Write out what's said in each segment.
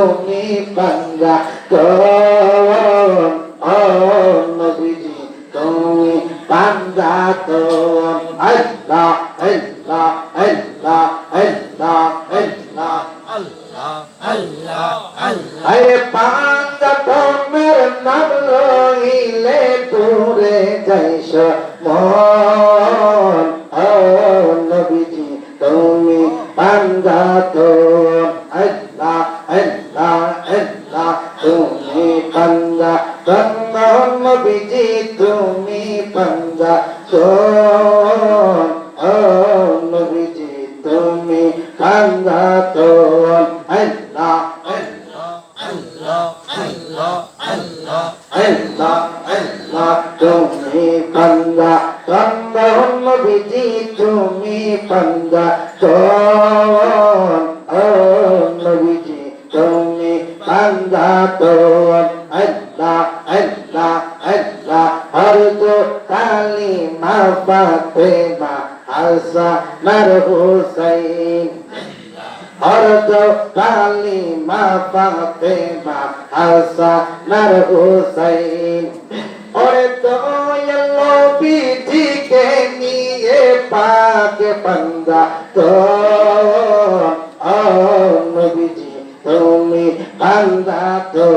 তুমি বান্দা তোম ও নবীজি তুমি বান্দা তোম আল্লাহ আল্লাহ আল্লাহ আল্লাহ আল্লাহ আরে পান্ডা তোমের নাম লইলে দূরে যাইস মন। ও নবীজি, তুমি পান্ডা তো। আল্লাহ আল্লাহ আল্লাহ, তুমি পান্ডা তন্মন নবীজি, তুমি পান্ডা তো। তুমি পান্দা পান্দা হল বিধি তুমি পান্দা নবীজি তুমি পান্দা তো আল্লাহ আল্লাহ আল্লাহ হর তো কালী মা বাপে মা আসা মার হুসাইন أرجو كلمة فاطمة حسن الحسين أرجو বিধিকে নিয়ে পাকে পান্দা তো নবীজি, তুমি পান্দা তো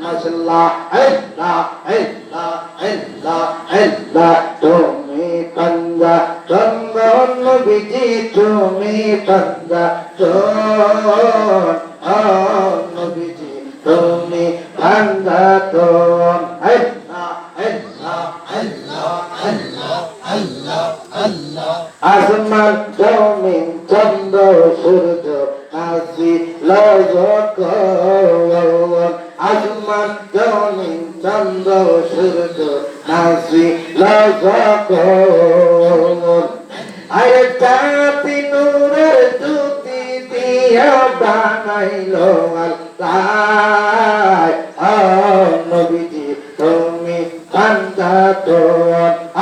মাসলা আল্লাহ আল্লাহ আল্লাহ আল্লাহ আল্লাহ নবীজি তুমি পান্দা তো ও নবীজি তুমি পান্দা তো আল্লাহ আল্লাহ আল্লাহ আল্লাহ আসমান জমিন চন্দ্র সূর্য আসি লজক আসমান জমিন চন্দ্র সূর্য আসি লজক আরে চাঁদি নূরের জ্যোতি দিয়া বানাইলো আল্লাহ। নবীজি, তুমি কান্দা তো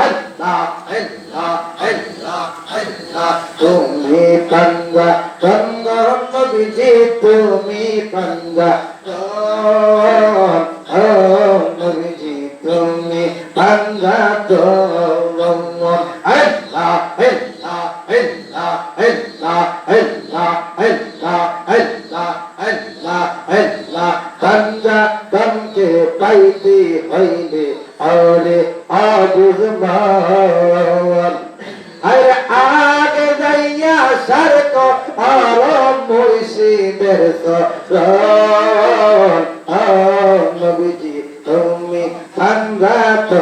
আল্লাহ আল্লাহ আল্লাহ আল্লাহ। তুমি কান্দা চন্দন নবীজি, তুমি কান্দা ও নবীজি, তুমি কান্দা তো, আল্লাহ আল্লাহ। কঞ্জে পাইতে হইলে আরে আগের মান আরে আগে যাইয়া সরক আর মুর্শিদের সরণ নবীজি, তুমি সঙ্গত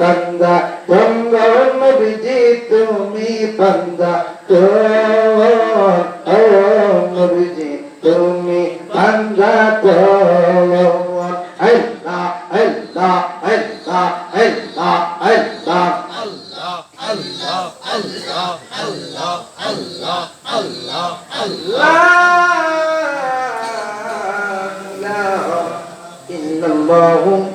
পান্দা তোমরা নবীজি তুমি পান্দা তো নবীজি তুমি পান্দা তো আল্লাহ আল্লাহ আল্লাহ আল্লাহ আল্লাহ আল্লাহ আল্লাহ আল্লাহ আল্লাহ আল্লাহ আল্লাহ ইন্নাল্লাহু